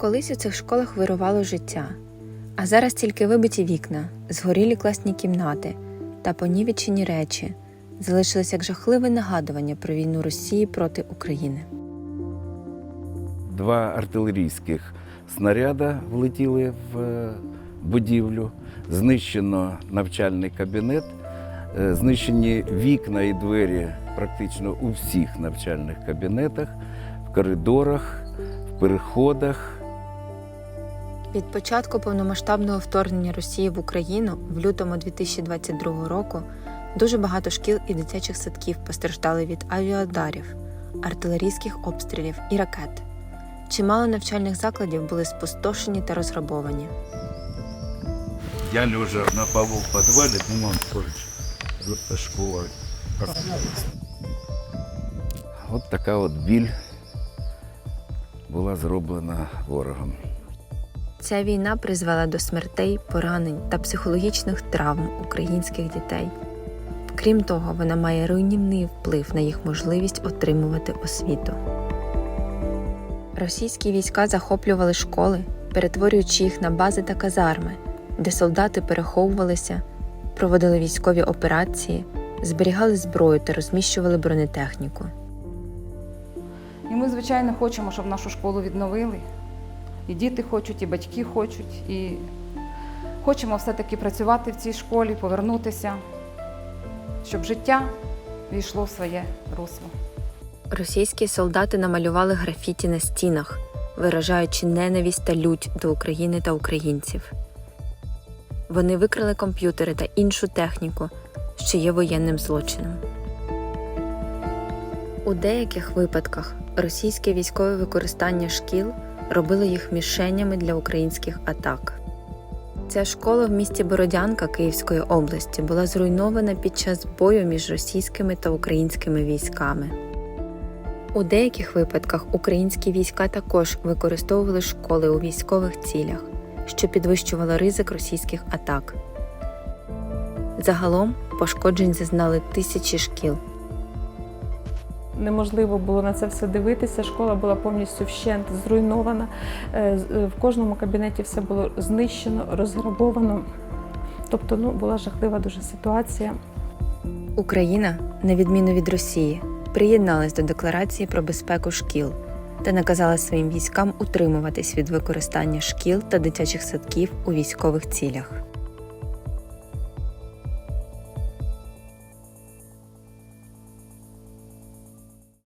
Колись у цих школах вирувало життя, а зараз тільки вибиті вікна, згорілі класні кімнати та понівечені речі залишились як жахливе нагадування про війну Росії проти України. Два артилерійських снаряда влетіли в е, будівлю, знищено навчальний кабінет, е, знищені вікна і двері практично у всіх навчальних кабінетах, в коридорах, в переходах. Від початку повномасштабного вторгнення Росії в Україну в лютому 2022 року дуже багато шкіл і дитячих садків постраждали від авіаударів, артилерійських обстрілів і ракет. Чимало навчальних закладів були спустошені та розграбовані. Я лежа на полу в підвалі, думав, що школа. От така от біль була зроблена ворогом. Ця війна призвела до смертей, поранень та психологічних травм українських дітей. Крім того, вона має руйнівний вплив на їх можливість отримувати освіту. Російські війська захоплювали школи, перетворюючи їх на бази та казарми, де солдати переховувалися, проводили військові операції, зберігали зброю та розміщували бронетехніку. І ми, звичайно, хочемо, щоб нашу школу відновили. І діти хочуть, і батьки хочуть. І хочемо все-таки працювати в цій школі, повернутися, щоб життя війшло в своє русло. Російські солдати намалювали графіті на стінах, виражаючи ненависть та лють до України та українців. Вони викрали комп'ютери та іншу техніку, що є воєнним злочином. У деяких випадках російське військове використання шкіл робило їх мішенями для українських атак. Ця школа в місті Бородянка Київської області була зруйнована під час бою між російськими та українськими військами. У деяких випадках українські війська також використовували школи у військових цілях, що підвищувало ризик російських атак. Загалом пошкоджень зазнали тисячі шкіл. Неможливо було на це все дивитися. Школа була повністю вщент зруйнована. Е, е, В кожному кабінеті все було знищено, розграбовано. Тобто, ну була жахлива дуже ситуація. Україна, на відміну від Росії, приєдналась до декларації про безпеку шкіл та наказала своїм військам утримуватись від використання шкіл та дитячих садків у військових цілях.